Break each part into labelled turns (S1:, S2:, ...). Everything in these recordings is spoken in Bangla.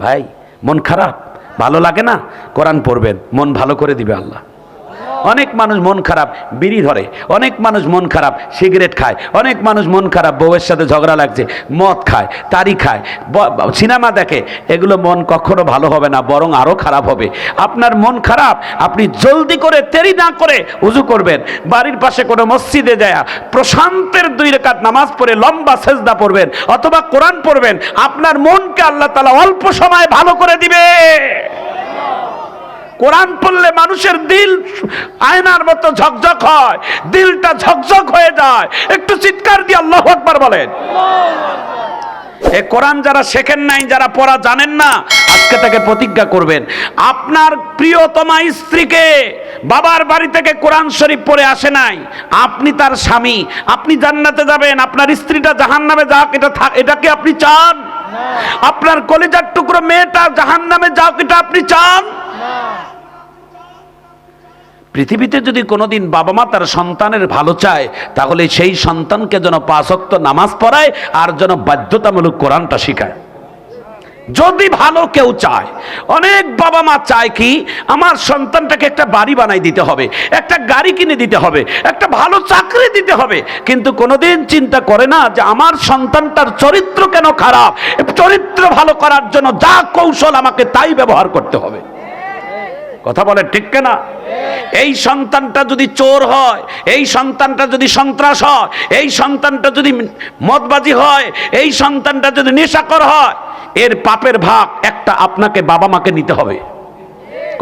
S1: ভাই মন খারাপ ভালো লাগে না? কোরআন পড়বেন মন ভালো করে দিবে আল্লাহ। অনেক মানুষ মন খারাপ, বিড়ি ধরে। অনেক মানুষ মন খারাপ, সিগারেট খায়। অনেক মানুষ মন খারাপ, বউয়ের সাথে ঝগড়া লাগছে, মদ খায় তারি খায়। সিনেমা দেখে, এগুলো মন কখনো ভালো হবে না, বরং আরও খারাপ হবে। আপনার মন খারাপ, আপনি জলদি করে তেরি না করে উজু করবেন। বাড়ির পাশে কোনো মসজিদে যায় প্রশান্তের দুই রেখাত নামাজ পড়ে লম্বা সেজদা পড়বেন, অথবা কোরআন পড়বেন, আপনার মনকে আল্লাহ তালা অল্প সময় ভালো করে দিবে। কোরআন পড়লে মানুষের দিল আয়নার মতো ঝকঝক হয়, দিলটা ঝকঝক হয়ে যায়। একটু চিৎকার দিয়ে আল্লাহ আকবার বলেন। এ কোরআন যারা শেখেন নাই, যারা পড়া জানেন না, আজকে থেকে প্রতিজ্ঞা করবেন। আপনার প্রিয়তমা স্ত্রীকে বাবার বাড়ি থেকে কোরআন শরীফ পড়ে আসে নাই, আপনি তার স্বামী, আপনি জান্নাতে যাবেন, আপনার স্ত্রীটা জাহান্নামে যাক, এটা এটাকে আপনি চান? আপনার কলেজার টুকরো মেয়েটা জাহান্নামে যাক, এটা আপনি চান? পৃথিবীতে যদি কোনোদিন বাবা মা তার সন্তানের ভালো চায়, তাহলে সেই সন্তানকে যেন পাঁচক্ত নামাজ পড়ায় আর যেন বাধ্যতামূলক কোরআনটা শিখায়। যদি ভালো কেউ চায়, অনেক বাবা মা চায় কি, আমার সন্তানটাকে একটা বাড়ি বানাই দিতে হবে, একটা গাড়ি কিনে দিতে হবে, একটা ভালো চাকরি দিতে হবে, কিন্তু কোনোদিন চিন্তা করে না যে আমার সন্তানটার চরিত্র কেন খারাপ, চরিত্র ভালো করার জন্য যা কৌশল আমাকে তাই ব্যবহার করতে হবে। কথা বলে ঠিক না এই সন্তানটা যদি চোর হয়, এই সন্তানটা যদি সন্ত্রাস হয়, এই সন্তানটা যদি মদবাজি হয়, এই সন্তানটা যদি নেশাকর হয়, এর পাপের ভাগ একটা আপনাকে বাবা মাকে নিতে হবে।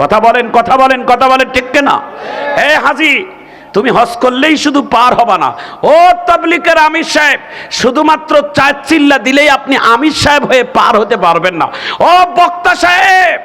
S1: কথা বলেন কথা বলেন কথা বলেন ঠিক না এ হাজি, তুমি হজ করলেই শুধু পার হবা না। ও তাবলিকের আমির সাহেব, শুধুমাত্র চার চিল্লা দিলেই আপনি আমির সাহেব হয়ে পার হতে পারবেন না। ও বক্তা সাহেব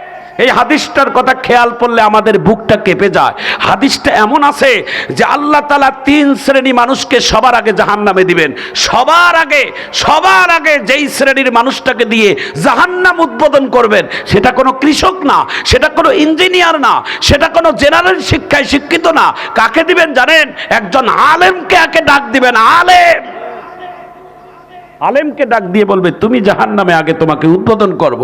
S1: এই হাদিসটার কথা খেয়াল পড়লে আমাদের বুকটা কেঁপে যায়। হাদিসটা এমন আছে যে আল্লাহ তালা তিন শ্রেণি মানুষকে সবার আগে জাহান নামে দিবেন। সবার আগে সবার আগে যেই শ্রেণির মানুষটাকে দিয়ে জাহান্নাম উদ্বোধন করবেন, সেটা কোনো কৃষক না, সেটা কোনো ইঞ্জিনিয়ার না, সেটা কোনো জেনারেল শিক্ষায় শিক্ষিত না। কাকে দিবেন জানেন? একজন আলেমকে একে ডাক দিবেন, আলেম। আলেমকে ডাক দিয়ে বলবে, তুমি জাহান নামে আগে তোমাকে উদ্বোধন করব।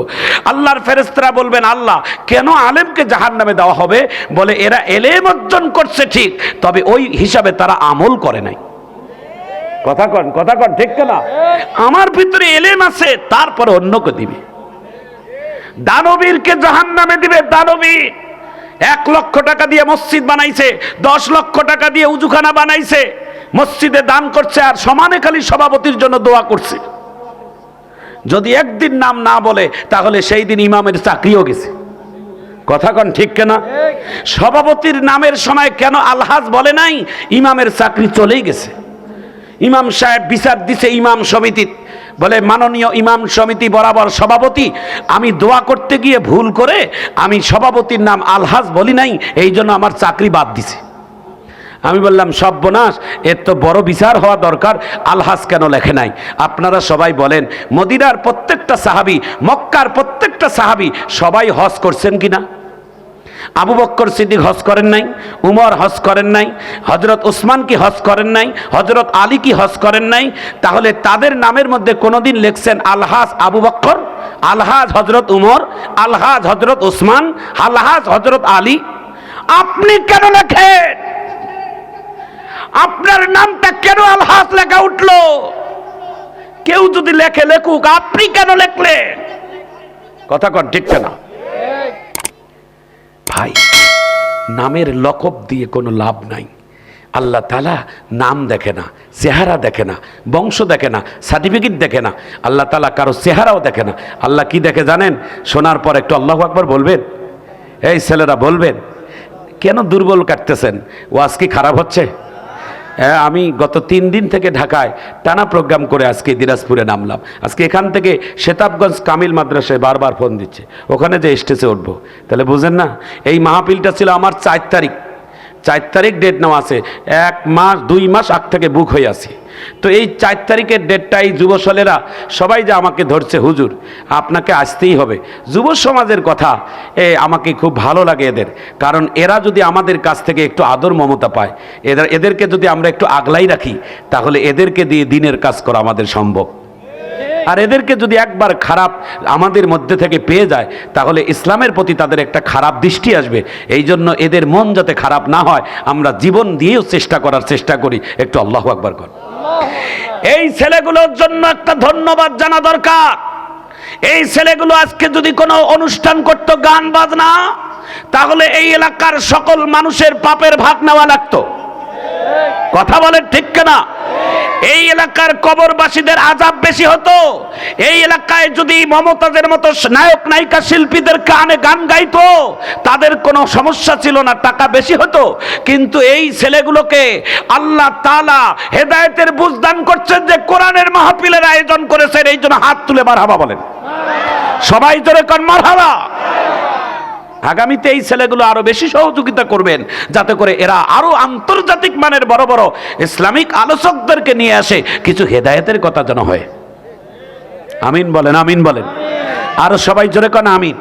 S1: আল্লাহর ফেরেস্তারা বলবেন, আল্লাহ, কেন আলেমকে জাহান নামে দেওয়া হবে? বলে, এরা এলেম অর্জন করছে ঠিক, তবে ওই হিসাবে তারা আমল করে নাই। কথা কন কথা কন, ঠিক না আমার ভিতরে এলেম আছে, তারপরে অন্যকে দিবে। দানবীরকে জাহান নামে দিবে, দানবীর। এক লক্ষ টাকা দিয়ে মসজিদ বানাইছে, দশ লক্ষ টাকা দিয়ে উজুখানা বানাইছে। মসজিদে দান করছে আর সমানে খালি সভাপতির জন্য দোয়া করছে। যদি একদিন নাম না বলে, তাহলে সেই দিন ইমামের চাকরিও গেছে। কথা কন ঠিক কেনা? সভাপতির নামের সময় কেন আলহাজ বলে নাই? ইমামের চাকরি চলেই গেছে। ইমাম সাহেব বিচার দিছে ইমাম সমিতি। বলে, মাননীয় ইমাম সমিতি বরাবর সভাপতি, আমি দোয়া করতে গিয়ে ভুল করে আমি সভাপতির নাম আলহাজ বলি নাই, এই জন্য আমার চাকরি বাদ দিছে। আমি বললাম সব্যনাশ এর তো বড় বিচার হওয়া দরকার, আলহাজ কেন লেখে নাই? আপনারা সবাই বলেন, মদিনার প্রত্যেকটা সাহাবি, মক্কার প্রত্যেকটা সাহাবি সবাই হজ করছেন কিনা? আবু বক্কর সিদ্দিক হজ করেন নাই, উমর হজ করেন নাই হজরত ওসমান কি হজ করেন নাই হজরত আলী কি হজ করেন নাই? তাহলে তাদের নামের মধ্যে কোনোদিন লেখছেন, আলহাজ আবু বক্কর, আলহাজ হজরত উমর, আলহাজ হজরত ওসমান আলহাজ হজরত আলী। আপনি কেন লেখেন? আপনার নামটা কেন আলহাজ লেখা উঠল? কেউ যদি লেখে, লেখুক, আপনি কেন লেখলেন কথা কর ঠিক না ভাই, নামের লকব দিয়ে কোনো লাভ নাই। আল্লাহ তালা নাম দেখে না, চেহারা দেখে না, বংশ দেখে না, সার্টিফিকেট দেখে না, আল্লাহ তালা কারও চেহারাও দেখে না। আল্লাহ কি দেখে জানেন? শোনার পর একটু আল্লাহ আকবর বলবেন। এই ছেলেরা বলবেন, কেন দুর্বল কাটতেছেন? ওয়াজ কি খারাপ হচ্ছে? আমি গত তিন দিন থেকে ঢাকায় টানা প্রোগ্রাম করে আজকে দিনাজপুরে নামলাম। আজকে এখান থেকে শেতাবগঞ্জ কামিল মাদ্রাসায় বারবার ফোন দিচ্ছে। ওখানে যে স্টেজে উঠবো। তাহলে বুঝেন না, এই মাহাপিলটা ছিল আমার চার তারিখ। চার তারিখ ডেট নেওয়া আছে। এক মাস, দুই মাস আগ থেকে বুক হয়ে আছি। তো এই চার তারিখের ডেটটা এই যুবসলেরা সবাই যে আমাকে ধরছে, হুজুর, আপনাকে আসতেই হবে। যুব সমাজের কথা, এ, আমাকে খুব ভালো লাগে এদের। কারণ এরা যদি আমাদের কাছ থেকে একটু আদর মমতা পায়, এদের, এদেরকে যদি আমরা একটু আগলাই রাখি, তাহলে এদেরকে দিয়ে দিনের কাজ করা আমাদের সম্ভব। আর এদেরকে যদি একবার খারাপ আমাদের মধ্যে থেকে পেয়ে যায়, তাহলে ইসলামের প্রতি তাদের একটা খারাপ দৃষ্টি আসবে। এই জন্য এদের মন যাতে খারাপ না হয়, আমরা জীবন দিয়েও চেষ্টা করার চেষ্টা করি। একটু আল্লাহ আকবার কর। এই ছেলেগুলোর জন্য একটা ধন্যবাদ জানা দরকার। এই ছেলেগুলো আজকে যদি কোনো অনুষ্ঠান করতো, গান বাজনা, তাহলে এই এলাকার সকল মানুষের পাপের ভাগ নেওয়া লাগতো। কথা বলে ঠিক না এই এলাকার কবরবাসীদের আজাব বেশি হতো। এই এলাকায় যদি মমতাজের মতো নায়ক, নায়িকা শিল্পীদের কানে গান গাইতো, তাদের কোনো সমস্যা ছিল না, টাকা বেশি হতো। কিন্তু এই ছেলেগুলোকে আল্লাহ তালা হেদায়েতের বুঝদান করছেন যে কোরআনের মাহফিলের আয়োজন করেছেন, এই জন্য হাত তুলে মারহাবা বলেন। সবাই জোরে কর মারহাবা। আগামীতে এই ছেলেগুলো আরও বেশি সহযোগিতা করবেন, যাতে করে এরা আরও আন্তর্জাতিক মানের বড় বড় ইসলামিক আলোচকদেরকে নিয়ে আসে, কিছু হেদায়েতের কথা যেন হয়। আমিন বলেন আমিন বলেন। আরও সবাই জোরে কন, আমিন।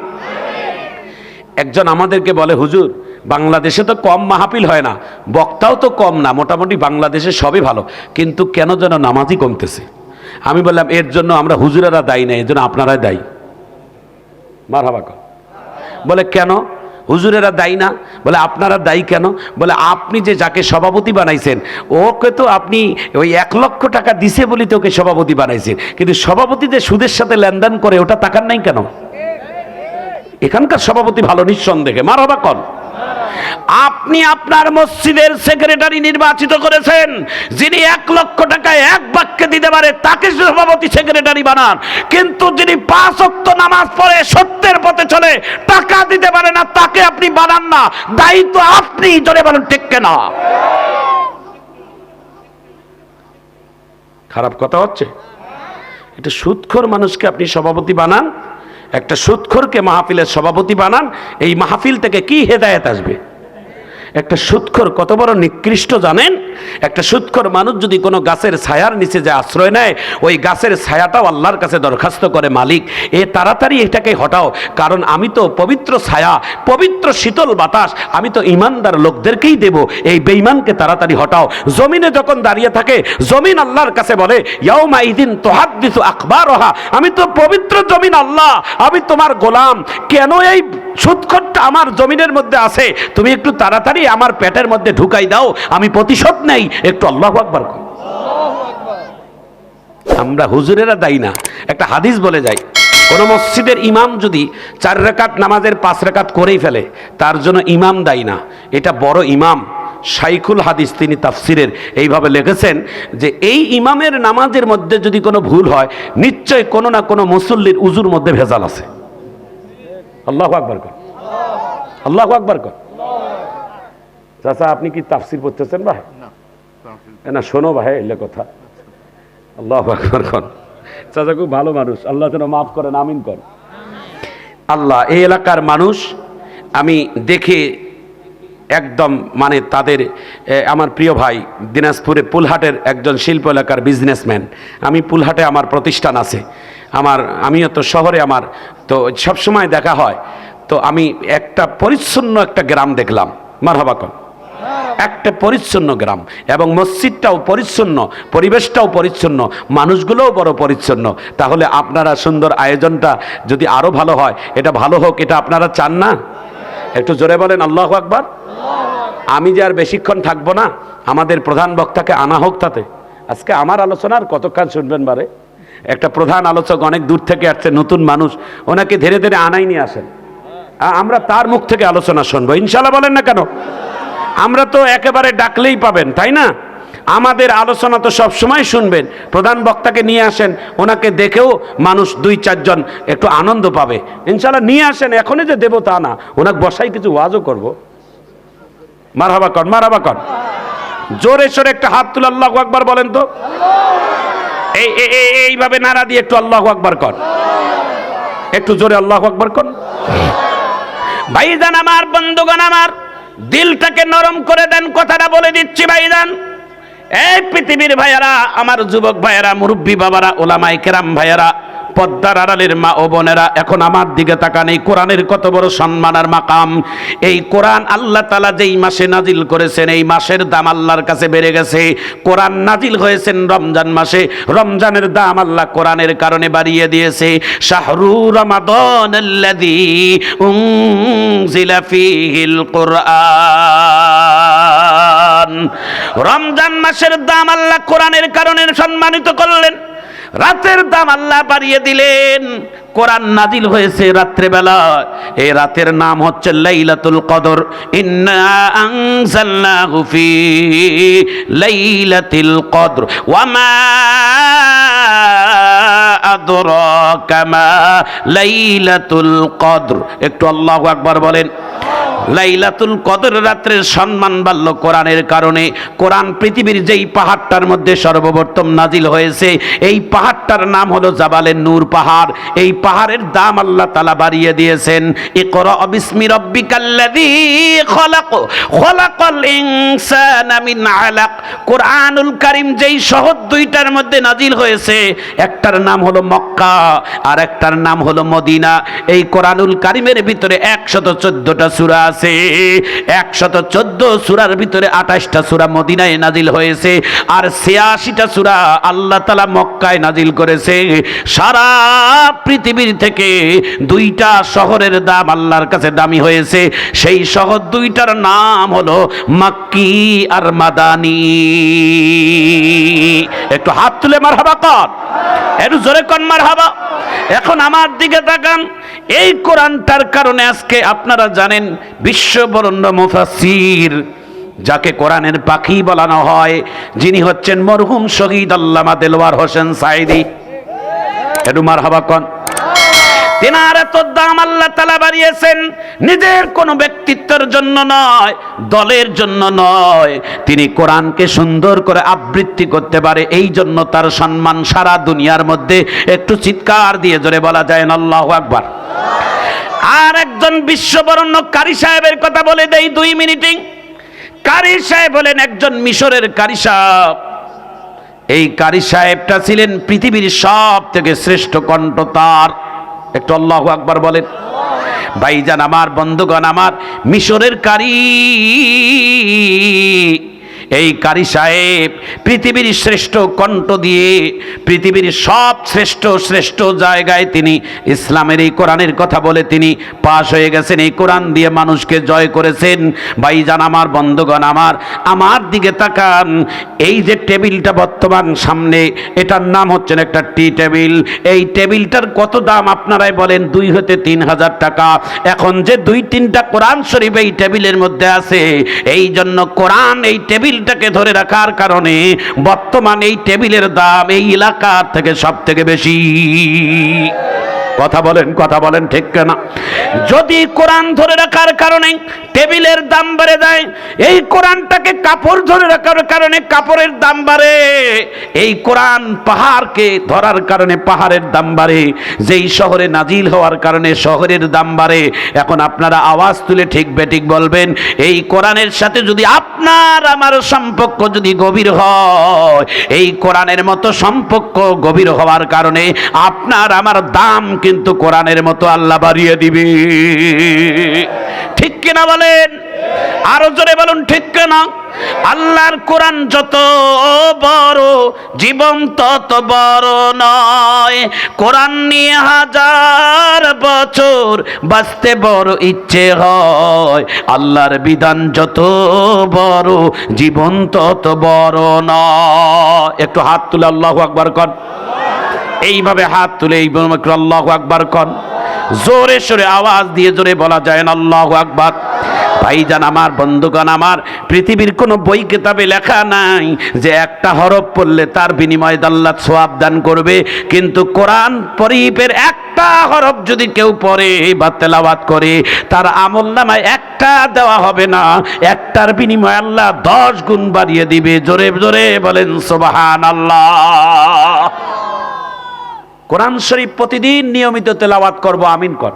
S1: একজন আমাদেরকে বলে, হুজুর, বাংলাদেশে তো কম মাহফিল হয় না, বক্তাও তো কম না, মোটামুটি বাংলাদেশে সবই ভালো, কিন্তু কেন যেন নামাজই কমতেছে? আমি বললাম, এর জন্য আমরা হুজুরেরা দায়ী না, এর জন্য আপনারাই দায়ী। মার হাবা কর। বলে, কেন? হুজুরেরা দায়ী না? বলে, আপনারা দায়ী কেন? বলে, আপনি যে যাকে সভাপতি বানাইছেন, ওকে তো আপনি ওই এক লক্ষ টাকা দিছে বলি তো ওকে সভাপতি বানাইছেন। কিন্তু সভাপতি যে সুদের সাথে লেনদেন করে ওটা তাকার নাই কেন? এখানকার সভাপতি ভালো, নিঃসন্দেহে। মার হবা কন। আপনি আপনার মসজিদের সেক্রেটারি নির্বাচিত করেছেন, যিনি এক লক্ষ টাকায় এক বাক্যে দিতে পারে, তাকে সভাপতি সেক্রেটারি বানান। কিন্তু যিনি পাঁচ অক্ত নামাজ পড়ে সত্যের পথে চলে, টাকা দিতে পারে না, তাকে আপনি বানান না। দায়িত্ব আপনি, জোরে বলেন, ঠিক না খারাপ কথা হচ্ছে? এটা সুৎখর মানুষকে আপনি সভাপতি বানান, একটা সুৎখরকে মাহফিলের সভাপতি বানান, এই মাহফিল থেকে কি হেদায়েত আসবে? একটা সুৎখর কত বড় নিকৃষ্ট জানেন? একটা সুৎখর মানুষ যদি কোনো গাছের ছায়ার নিচে যে আশ্রয় নেয়, ওই গাছের ছায়াটাও আল্লাহর কাছে দরখাস্ত করে মালিক। এ তাড়াতাড়ি এটাকে হটাও, কারণ আমি তো পবিত্র ছায়া, পবিত্র শীতল বাতাস, আমি তো ইমানদার লোকদেরকেই দেব। এই বেঈমানকে তাড়াতাড়ি হটাও। জমিনে যখন দাঁড়িয়ে থাকে, জমিন আল্লাহর কাছে বলে, ইয়াউমা ইদিন তোহাদ্দিসু আখবারহা আমি তো পবিত্র জমিন আল্লাহ, আমি তোমার গোলাম কেন এই সুৎখরটা আমার জমিনের মধ্যে আছে, তুমি একটু তাড়াতাড়ি আমার পেটের মধ্যে ঢুকাই দাও, আমি প্রতিশোধ নেই। একটু আল্লাহ আকবার আমরা হুজুরেরা দায়ী না। একটা হাদিস বলে যাই, কোন মসজিদের ইমাম যদি চার রেখাত নামাজের পাঁচ রেখাত করেই ফেলে, তার জন্য ইমাম দায়ী না। এটা বড় ইমাম, শাইখুল হাদিস তিনি তাফসিরের এইভাবে লিখেছেন যে, এই ইমামের নামাজের মধ্যে যদি কোনো ভুল হয়, নিশ্চয় কোনো না কোনো মুসল্লির উজুর মধ্যে ভেজাল আছে। আল্লাহ আকবর কর। আল্লাহ আকবর কর। চাচা আপনি কি তাফসির পড়তেছেন ভাই? না শোনো ভাই এলে কথা। আল্লাহ আকবর কর। চাচা খুব ভালো মানুষ। আল্লাহ যেন মাফ করেন আমিন কর। আল্লাহ এই এলাকার মানুষ আমি দেখে একদম মানে তাদের আমার প্রিয় ভাই দিনাজপুরে পুলহাটের একজন শিল্প এলাকার বিজনেসম্যান আমি পুলহাটে আমার প্রতিষ্ঠান আছে। আমার, আমিও তো শহরে আমার, তো সবসময় দেখা হয়। তো আমি একটা পরিচ্ছন্ন একটা গ্রাম দেখলাম। মারহাবাকন একটা পরিচ্ছন্ন গ্রাম এবং মসজিদটাও পরিচ্ছন্ন, পরিবেশটাও পরিচ্ছন্ন, মানুষগুলোও বড় পরিচ্ছন্ন। তাহলে আপনারা সুন্দর আয়োজনটা যদি আরও ভালো হয়, এটা ভালো হোক, এটা আপনারা চান না? একটু জোরে বলেন, আল্লাহ আকবার। আমি যে আর বেশিক্ষণ থাকব না, আমাদের প্রধান বক্তাকে আনা হোক তাতে। আজকে আমার আলোচনার কতক্ষণ শুনবেন বারে? একটা প্রধান আলোচক অনেক দূর থেকে আসছে, নতুন মানুষ, ওনাকে ধীরে ধীরে আনাই নিয়ে আসেন। আমরা তার মুখ থেকে আলোচনা শুনব। ইনশাল্লাহ বলেন না কেন? আমরা তো একেবারে ডাকলেই পাবেন, তাই না? আমাদের আলোচনা তো সব সময় শুনবেন। প্রধান বক্তাকে নিয়ে আসেন, ওনাকে দেখেও মানুষ দুই, চারজন একটু আনন্দ পাবে। ইনশাল্লাহ নিয়ে আসেন, এখনই যে দেবো তা না। ওনাকে বসাই কিছু ওয়াজও করব। মারহাবা কর মারহাবা কর। জোরে সোরে একটা হাত তুলে আল্লাহ আকবার বলেন তো। এই, এই- এই- এইভাবে নাড়া দিয়ে একটু আল্লাহ আকবার কর। একটু জোরে আল্লাহ আকবার কর। ভাইজান আমার, বন্ধুগণ আমার, দিলটাকে নরম করে দেন, কথাটা বলে দিচ্ছি ভাইজান। এই পৃথিবীর ভাইয়ারা, আমার যুবক ভাইয়ারা, মুরব্বী বাবারা ওলামাই কেরাম ভাইয়ারা পদ্মার আড়ালের মা ও বোনেরা, এখন আমার দিকে তাকান, এই কোরআনের কত বড় সম্মান আর মাকাম। এই কোরআন আল্লাহ তালা যেই মাসে নাজিল করেছেন, এই মাসের দাম আল্লাহর কাছে বেড়ে গেছে। কোরআন নাজিল হয়েছেন রমজান মাসে, রমজানের দাম আল্লাহ কোরআনের কারণে বাড়িয়ে দিয়েছে। শাহরু রমাদন রমজান মাসের দাম আল্লাহ কোরআনের কারণে সম্মানিত করলেন। রাতের দাম আল্লাহ বাড়িয়ে দিলেন। কোরআন নাজিল হয়েছে রাত্রেবেলা এই রাতের নাম হচ্ছে লাইলাতুল কদর। ইন্না আনজালনাহু ফি লাইলাতিল কদর। ওয়ামা আদরাকা মা লাইলাতুল কদর। একটু আল্লাহু আকবার বলেন। লাইলাতুল কদর রাত্রের সম্মান বাড়ল কোরআনের কারণে কোরআন পৃথিবীর যেই পাহাড়টার মধ্যে সর্বপ্রথম নাজিল হয়েছে, এই পাহাড়টার নাম হলো জাবালের নূর পাহাড়। এই পাহাড়ের দাম আল্লাহ তালা বাড়িয়ে দিয়েছেন এ ইকরা বিসমি রব্বিকাল্লাযী খলাক, খলাকাল ইনসানা মিন আলাক। কোরআনুল কারীম যেই শহর দুইটার মধ্যে নাজিল হয়েছে, একটার নাম হলো মক্কা আর একটার নাম হলো মদিনা। এই কোরআনুল কারিমের ভিতরে একশত চোদ্দটা সূরা আছে। একশত চোদ্দ সূরার ভিতরে আঠাশটা সূরা মদিনায় নাজিল হয়েছে আর ছিয়াশিটা সূরা আল্লাহ তালা মক্কায় নাজিল করেছে। সারা পৃথিবীর থেকে দুইটা শহরের দাম আল্লাহর কাছে দামি হয়েছে। সেই শহর দুইটার নাম হলো মাক্কি আর মাদানি। একটু হাত তুলে মার হাবা কর। একটু জোরে কন মার হাবা। এখন আমার দিকে তাকান। এই কোরআনটার কারণে আজকে আপনারা জানেন, বিশ্ববরণ্য মুফাসির যাকে কোরআনের পাখি বলানো হয়, যিনি হচ্ছেন মরহুম শহীদ আল্লামা দেলোয়ার হোসেন সাইদি একটু মার হাবা কন। তেনার এত দাম আল্লাহ তালা বাড়িয়েছেন। নিজের কোনো ব্যক্তিত্বের জন্য নয়, দলের জন্য নয়। তিনি কোরআনকে সুন্দর করে আবৃত্তি করতে পারে, এই জন্য তার সম্মান সারা দুনিয়ার মধ্যে একটু চিৎকার দিয়ে জোরে বলা যায় আল্লাহ আকবার। আর একজন বিশ্ববরণ্য কারি সাহেবের কথা বলে দেই দুই মিনিটিং। কারি সাহেব হলেন একজন মিশরের কারি সাহেব। এই কারি সাহেবটা ছিলেন পৃথিবীর সব থেকে শ্রেষ্ঠ কণ্ঠ তার। একটু আল্লাহ আকবার বলেন। ভাইজান আমার বন্ধুগণ আমার মিশরের কারি এই কারি সাহেব, পৃথিবীর শ্রেষ্ঠ কণ্ঠ দিয়ে পৃথিবীর সব শ্রেষ্ঠ শ্রেষ্ঠ জায়গায় তিনি ইসলামের এই কোরআনের কথা বলে তিনি পাশ হয়ে গেছেন। এই কোরআন দিয়ে মানুষকে জয় করেছেন। ভাইজান আমার, বন্ধুগণ আমার আমার দিকে তাকান। এই যে টেবিলটা বর্তমান সামনে, এটার নাম হচ্ছে একটা টি টেবিল। এই টেবিলটার কত দাম আপনারাই বলেন? দুই হতে তিন হাজার টাকা। এখন যে দুই তিনটা কোরআন শরীফ এই টেবিলের মধ্যে আছে, এই জন্য কোরআন এই টেবিলটাকে ধরে রাখার কারণে বর্তমানে এই টেবিলের দাম এই এলাকার থেকে সব থেকে বেশি। কথা বলেন কথা বলেন ঠিক কেনা? যদি কোরআন ধরে রাখার কারণে টেবিলের দাম বেড়ে যায়, এই কোরআনটাকে কাপড় ধরে রাখার কারণে কাপড়ের দাম বাড়ে। এই কোরআন পাহাড়কে ধরার কারণে পাহাড়ের দাম বাড়ে। যেই শহরে নাজিল হওয়ার কারণে শহরের দাম বাড়ে। এখন আপনারা আওয়াজ তুলে ঠিক বেঠিক বলবেন, এই কোরআনের সাথে যদি আপনার আমার সম্পর্ক যদি গভীর হয়, এই কোরআনের মতো সম্পর্ক গভীর হওয়ার কারণে আপনার আমার দাম কিন্তু কোরআনের মতো আল্লাহ বাড়িয়ে দিবে। ঠিক কিনা বলেন? আরও জোরে বলুন, ঠিক কিনা? আল্লাহর কোরআন যত বড়, জীবন তত বড় নয়। কোরআন নিয়ে হাজার বছর বাঁচতে বড় ইচ্ছে হয়। আল্লাহর বিধান যত বড়, জীবন তত বড় নয়। একটু হাত তুলে আল্লাহ আকবার কর। এইভাবে হাত তুলে এই আল্লাহ আকবার কন। জোরে সোরে আওয়াজ দিয়ে জোরে বলা যায় না, আল্লাহ আকবার। ভাইজান আমার, বন্ধুগণ আমার, পৃথিবীর কোনো বই কিতাবে লেখা নাই যে একটা হরফ পড়লে তার বিনিময়ে আল্লাহ সোয়াব দান করবে। কিন্তু কোরআন শরীফের একটা হরফ যদি কেউ পড়ে বা তেলাওয়াত করে, তার আমল নামায় একটা দেওয়া হবে না। একটার বিনিময়ে আল্লাহ দশ গুণ বাড়িয়ে দিবে। জোরে জোরে বলেন সোবাহান আল্লাহ কোরআন শরীফ প্রতিদিন নিয়মিত তেলাওয়াত করব, আমিন কর।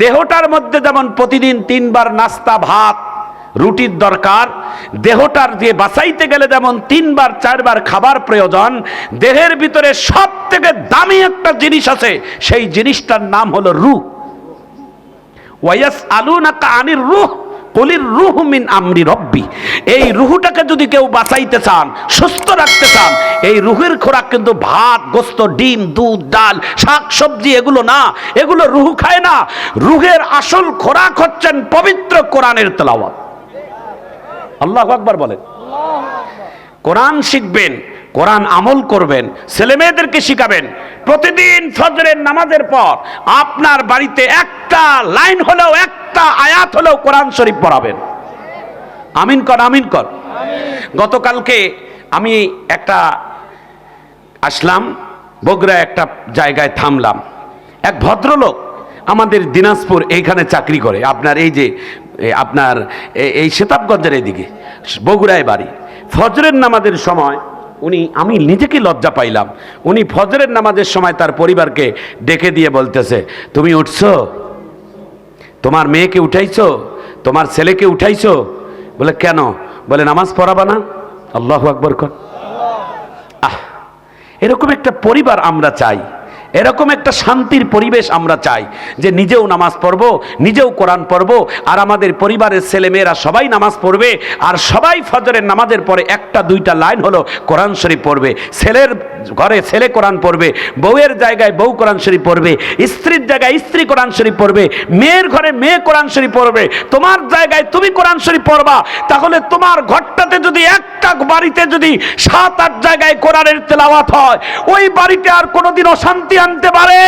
S1: দেহটার মধ্যে যেমন প্রতিদিন তিনবার নাস্তা, ভাত, রুটির দরকার, দেহটার দিয়ে বাঁচাইতে গেলে যেমন তিনবার, চারবার খাবার প্রয়োজন, দেহের ভিতরে সব থেকে দামি একটা জিনিস আছে, সেই জিনিসটার নাম হলো রুহ। ওয়াইয়াস আলু নাকা আনির রুহ। কলির রুহ মিন আমরি রব্বি। এই রুহুটাকে যদি কেউ বাঁচাইতে চান, সুস্থ রাখতে চান, এই রুহের খোরাক কিন্তু ভাত, গোস্ত, ডিম, দুধ, ডাল, শাক, সবজি, এগুলো না, এগুলো রুহু খায় না। রুহের আসল খোরাক হচ্ছেন পবিত্র কোরআনের তেলাওয়াত। আল্লাহ আকবার বলেন। কোরআন শিখবেন, কোরআন আমল করবেন ছেলে মেয়েদেরকে শিখাবেন। প্রতিদিন ফজরের নামাজের পর আপনার বাড়িতে একটা লাইন হলেও, একটা আয়াত হলেও কোরআন শরীফ পড়াবেন। আমিন কর আমিন কর। গতকালকে আমি একটা আসলাম, বগুড়া একটা জায়গায় থামলাম। এক ভদ্রলোক আমাদের দিনাজপুর এইখানে চাকরি করে। আপনার এই যে আপনার এই সেতাবগঞ্জের এইদিকে, বগুড়ায় বাড়ি। ফজরের নামাজের সময় উনি, আমি নিজেকে লজ্জা পাইলাম। উনি ফজরের নামাজের সময় তার পরিবারকে ডেকে দিয়ে বলতেছে, তুমি উঠছো? তোমার মেয়েকে উঠাইছো? তোমার ছেলেকে উঠাইছো? বলে, কেন? বলে, নামাজ পড়াবা না? আল্লাহ আকবর কর আহ, এরকম একটা পরিবার আমরা চাই। এরকম একটা শান্তির পরিবেশ আমরা চাই যে নিজেও নামাজ পড়ব, নিজেও কোরআন পড়ব, আর আমাদের পরিবারের ছেলেমেয়েরা সবাই নামাজ পড়বে, আর সবাই ফজরের নামাজের পরে একটা দুইটা লাইন হলো কোরআন শরীফ পড়বে। ছেলের ঘরে ছেলে কোরআন পড়বে, বউয়ের জায়গায় বউ কোরআন শরীফ পড়বে, স্ত্রীর জায়গায় স্ত্রী কোরআন শরীফ পড়বে, মেয়ের ঘরে মেয়ে কোরআন শরীফ পড়বে, তোমার জায়গায় তুমি কোরআন শরীফ পড়বা, তাহলে তোমার ঘরটাতে যদি একটা বাড়িতে যদি সাত আট জায়গায় কোরআনের তেলাওয়াত হয়, ওই বাড়িতে আর কোনোদিন অশান্তি আনতে পারে,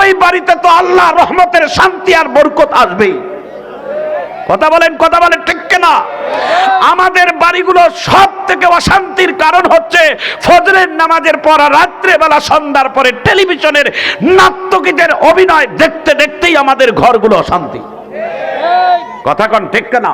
S1: ওই বাড়িতে তো আল্লাহ রহমতের শান্তি আর বরকত আসবেই। কথা বলেন কথা বলেন, ঠিক না আমাদের বাড়িগুলো সব থেকে অশান্তির কারণ হচ্ছে ফজরের নামাজের পর রাত্রে বেলা সন্ধ্যার পরে টেলিভিশনের নাট্যগীতের অভিনয় দেখতে দেখতেই আমাদের ঘরগুলো অশান্তি। কথা কন, ঠিক না